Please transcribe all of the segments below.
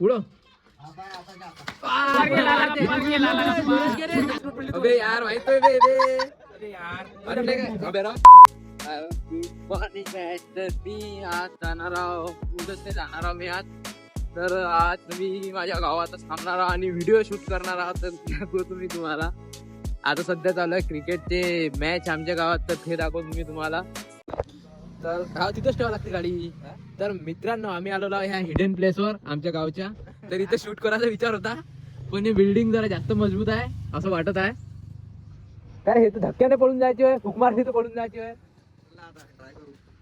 पुढं अबे यार माहितोय बे बे अरे यार. अरे नाही काय? अबे राव. पाणी प्यायचं मी आज जाणार आहो उद्याच जाणार आहो मी आज। तर आज मी माझ्या गावातच थांबणार आहो आणि व्हिडिओ शूट करणार आहोत तर दाखवतो मी तुम्हाला. आता सध्या चालू आहे क्रिकेटचे मॅच आमच्या गावात तर ते दाखवतो मी तुम्हाला. तर तिथंच ठेवा लागते गाडी. तर मित्रांनो आम्ही आलेलो आहे ह्या हिडन प्लेसवर आमच्या गावच्या. तर इथं शूट करायचा विचार होता पण हे बिल्डिंग जरा जास्त मजबूत आहे असं वाटत आहे. काय हे तर धक्क्याने पळून जायचे फुक मारली तर पळून जायचे होय.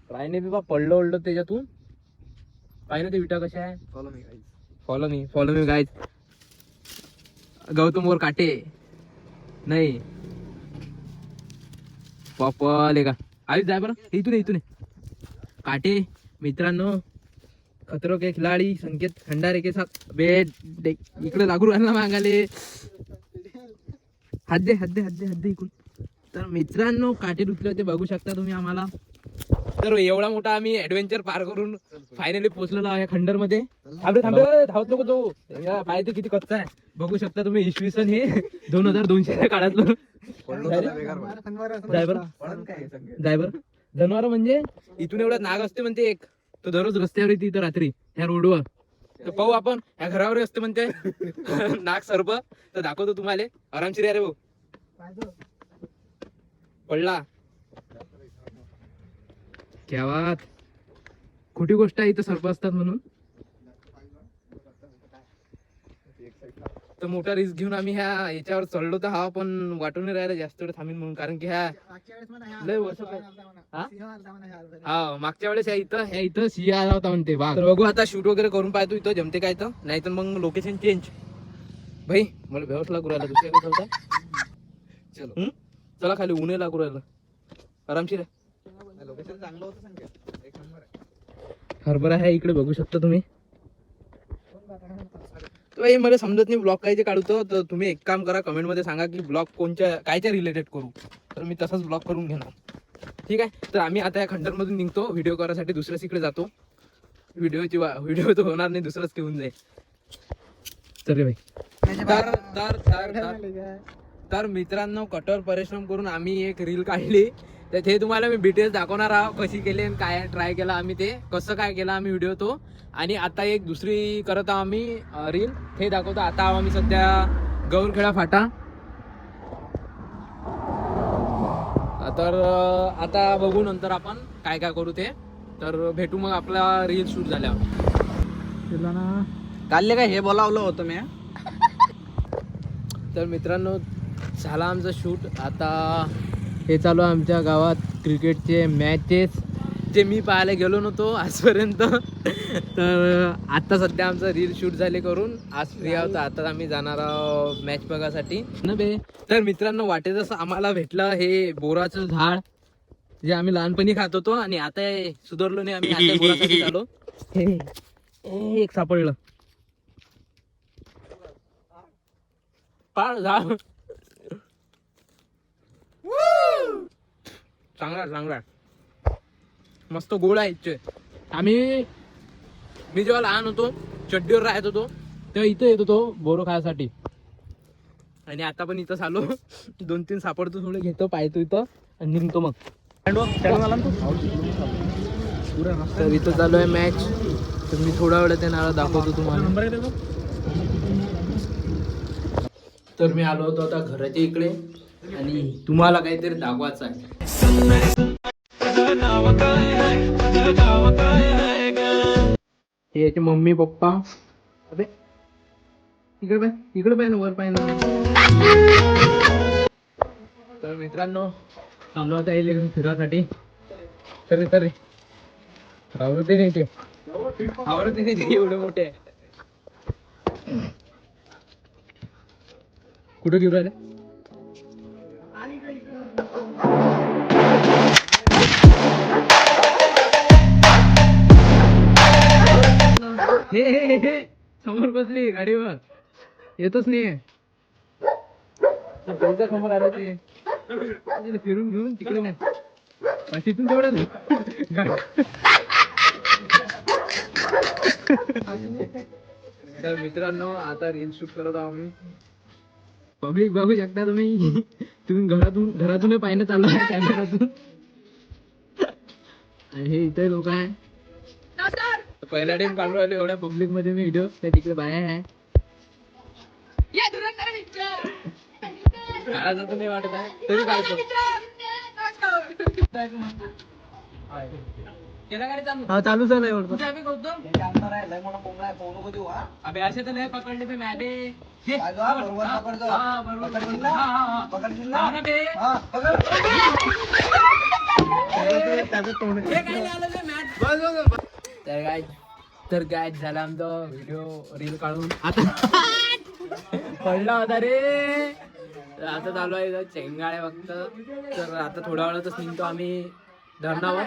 ट्रायने बी बा पडलं ओढलं त्याच्यातून. पाहिजे ते विटा कशा आहे? Follow me follow me follow me guys Gautam वर काटे. नाही. पॉपल का. आधीच जाय बरं. इथून इथून. काटे. मित्रांनो खतरो के खिलाडी संकेत खंडारे के साथ बे इकडे लागू राहिला मागाले. हद्दे हद्दे हद्दे हद्दे इकडून. तर मित्रांनो काटे रुतले होते बघू शकता तुम्ही आम्हाला. तर एवढा मोठा आम्ही ऍडव्हेंचर पार करून फायनली पोहोचलेलो आहे खंडरमध्ये थांबे धावत नको तो. या पाय ते किती कच्चा आहे. बघू शकता तुम्ही इसवी सन हे दोन हजार दोनशे काळातलं. ड्रायव्हर ड्रायव्हर जनावर म्हणजे इथून एवढा नाग असते म्हणते एक. तो दररोज रस्त्यावर येते इथं रात्री ह्या रोडवर. तर पाहू आपण ह्या घरावर असते म्हणते. नाग सर्प. तर दाखवतो तुम्हाला. आरामशीर अरे भाऊ. पडला. क्या वाट खोटी गोष्ट आहे इथं सर्प असतात म्हणून. तर मोठा रिस्क घेऊन आम्ही ह्या याच्यावर चढलो तर हा पण वाटून नाही राहिला जास्त वेळ थांबीन म्हणून. कारण की ह्या लय वर्ष हा? हा मागच्या वेळेस ह्या इथं ह्या इथं सिंह आला होता म्हणते वाघ. बघू आता शूट वगैरे करून पाहतो इथं जमते काय तर नाही तर मग लोकेशन चेंज भाई मला व्यवस्था लागू राहिला दुसऱ्या चालतं चलो? चला खाली उने लागू राहिलं. आरामशीर. लोकेशन चांगलं होतं हरभरा आहे इकडे बघू शकता तुम्ही. तर मला समजत नाही ब्लॉग कायचे काढतो तर तुम्ही एक काम करा कमेंटमध्ये सांगा की ब्लॉग कोणच्या कायच्या रिलेटेड करू. तर मी तसाच ब्लॉग करून घेणार. ठीक आहे? तर आम्ही आता या खंडरमधून निघतो. व्हिडिओ करायसाठी दुसऱ्याच इकडे जातो. व्हिडिओची व्हिडिओ तर होणार नाही दुसरंच घेऊन जाईल. चल भाई. तर तर तर मित्रांनो कठोर परिश्रम करून आम्ही एक रील काढली. तर ते तुम्हाला मी डिटेल्स दाखवणार आहोत कशी केली आणि काय ट्राय केला आम्ही ते कसं काय केलं आम्ही व्हिडिओ तो. आणि आता एक दुसरी करत आहोत आम्ही रील हे दाखवतो. आता आम्ही सध्या गौरखेडा फाटा. तर आता बघू नंतर आपण काय काय करू ते. तर भेटू मग आपला रील शूट झाल्यावर. काढले काय हे बोलावलं होतं मी तर मित्रांनो झाला आमचं शूट आता हे चालू आमच्या गावात क्रिकेटचे मॅचेस जे मी पाहायला गेलो नव्हतो आजपर्यंत. तर आता सध्या आमचं रील शूट झाले करून. आज फ्री आहोत. आता आम्ही जाणार आहोत मॅच बघासाठी. ना बे? तर मित्रांनो वाटेतच आम्हाला भेटलं हे बोराचं झाड. जे आम्ही लहानपणी खात होतो आणि आता हे सुधारलो नाही आम्ही आता बोरासाठी आलो. हे हे एक सापडलं. पाळ झाड. चांगला चांगला. मस्त गोड आहे आम्ही मी जेव्हा लहान होतो चड्डीवर राहत होतो तेव्हा इथं येत होतो बोरो खायसाठी. आणि आता पण इथं आलो. दोन तीन सापडतो थोडे घेतो पाहतो इथं आणि निघतो मग. तर इथं चालू आहे मॅच तर मी थोड्या वेळात येणार दाखवतो तुम्हाला. तर मी आलो होतो आता घराच्या इकडे. आणि तुम्हाला काहीतरी दाखवायचं आहे. याचे मम्मी पप्पा. अबे इकडे पाय इकडे पाय ना वर पाय ना. तर मित्रांनो चालू आता येईल इकडे फिरासाठी. तरी तरी आवडते नाही ते. आवडते नाही ते एवढे मोठे कुठं घेऊन राहिले? हे हे हे समोर बसली गाडीवर. येतच नाहीये. त्यांच्यासमोर आला ते. फिरून घेऊन तिकडे नाही तिथून तेवढं तर मित्रांनो आता रील शूट करत आहोत आम्ही. पब्लिक बघू शकता तुम्ही. तुम्ही घरातून घरातून पाहिलं चालू आहे कॅमेरातून आणि हे इथे लोक आहे. पहिला टाइम काढून राहिले एवढ्या पब्लिकमध्ये मी व्हिडिओ त्या तिकडे बाहेर आहे. काढायचं तर नाही वाटत आहे. तरी काढतो हा चालू एवढं. अबे असे तर नाही पकडले ते मॅडे तर काय तर काय झाला आमचा व्हिडिओ रील काढून. आता पडला होता रे. तर आता चालू आहे चेंगाळे फक्त. तर आता थोड्या वेळातच निघतो आम्ही धरणावर.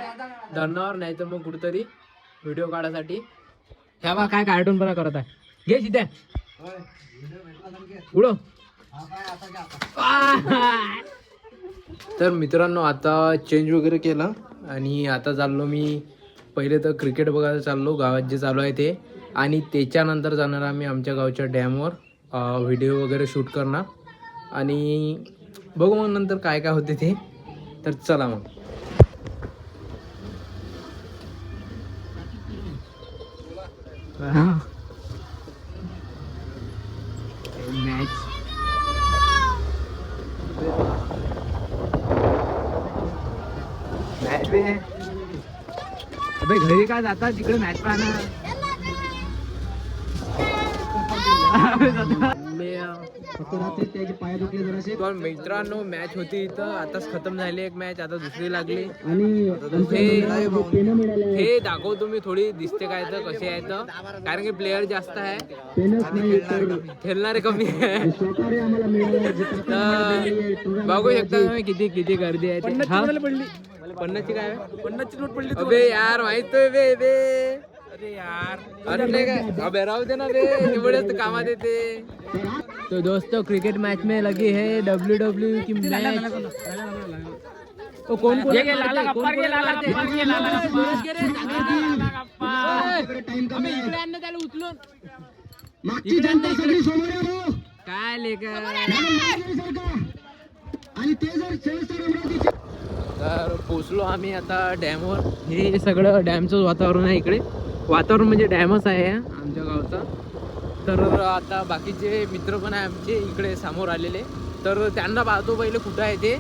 धरणावर नाही तर मग कुठेतरी व्हिडिओ काढायसाठी ह्या बा काय कार्टून पण करत आहे. घे सिद्ध्या उडो तर मित्रांनो आता चेंज वगैरे केला आणि आता चाललो मी पहिले तर क्रिकेट बघायला चाललो गावात जे चालू आहे ते. आणि त्याच्यानंतर जाणार आम्ही आमच्या गावच्या डॅमवर व्हिडिओ वगैरे शूट करणार. आणि बघू मग नंतर काय काय होते ते. तर चला मग. हां मॅच बे अबे घरी काय जातात तिकडे मॅच पाहणार. पण मित्रांनो मॅच होती इथं. आताच खतम झाली एक मॅच आता दुसरी लागली. हे हे दाखवतो मी थोडी दिसते काय तर कसे आहे तर कारण की प्लेअर जास्त आहे. खेळणारे कमी आहे. तर बघू शकता तुम्ही किती किती गर्दी आहे ते. हा? पन्नासची काय? पन्नासची नोट पडली अबे यार माहीत बे बे. अरे यार. अरे नाही काय अबे राहू दे ना बे. एवढेच कामात येते. तो दोस्तों क्रिकेट मैच में लगी है डब्ल्यू डब्ल्यू की मैच तो कौन कौन काय लेकर? तर पोचलो आम्ही आता डॅमवर. हे सगळं डॅमचं वातावरण आहे इकडे. वातावरण म्हणजे डॅमच आहे आमच्या गावचा. तर आता बाकीचे मित्र पण आहे आमचे इकडे समोर आलेले. तर त्यांना पाहतो पहिले कुठं आहे ते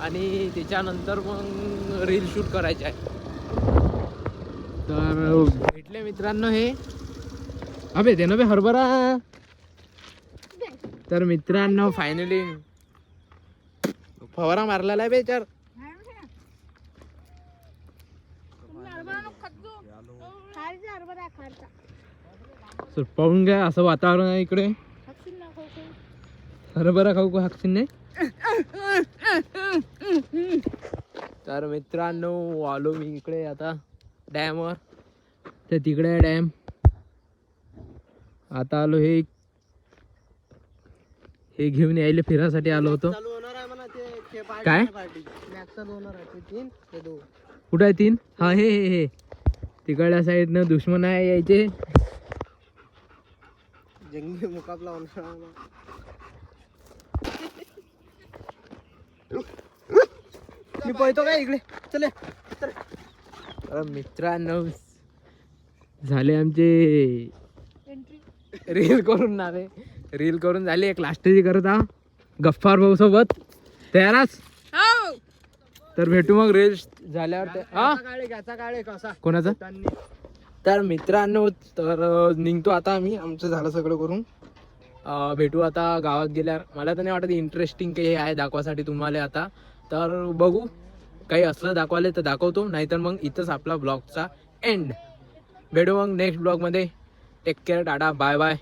आणि त्याच्यानंतर मग रील शूट करायचे आहे. तर भेटले मित्रांनो हे. अबे ते ना बे हरभरा. तर मित्रांनो फायनली फवारा मारलेला आहे बे सर पाहून घ्या असं वातावरण आहे इकडे. हरभरा खाऊ का हाकशीन नाही? तर मित्रांनो आलो मी इकडे आता डॅमवर. तर तिकडे आहे डॅम. आता आलो हे हे घेऊन यायले फिरासाठी आलो होतो. काय? कुठं आहे तीन? हा हे हे हे. तिकडल्या साईडनं दुश्मन आहे यायचे. जंगी मुकाबला होणार मी पळतो काय इकडे? चले. तर मित्रांनो झाले आमचे. रील करून नावे. रील करून झाली. एक लास्टची करत हा गफ्फार भाऊ सोबत. तयाराच तर भेटू मग रील झाल्यावर ते- हा? कोणाचा? तर मित्रांनो तर निघतो आता आम्ही. आमचं झालं सगळं करून. अं, भेटू आता गावात गेल्यावर. मला तर नाही वाटत इंटरेस्टिंग काही आहे दाखवासाठी तुम्हाला आता. तर बघू. काही असलं दाखवाले तर दाखवतो. नाहीतर मग इथंच आपला ब्लॉगचा एंड भेटू मग नेक्स्ट ब्लॉगमध्ये take care tata. Bye bye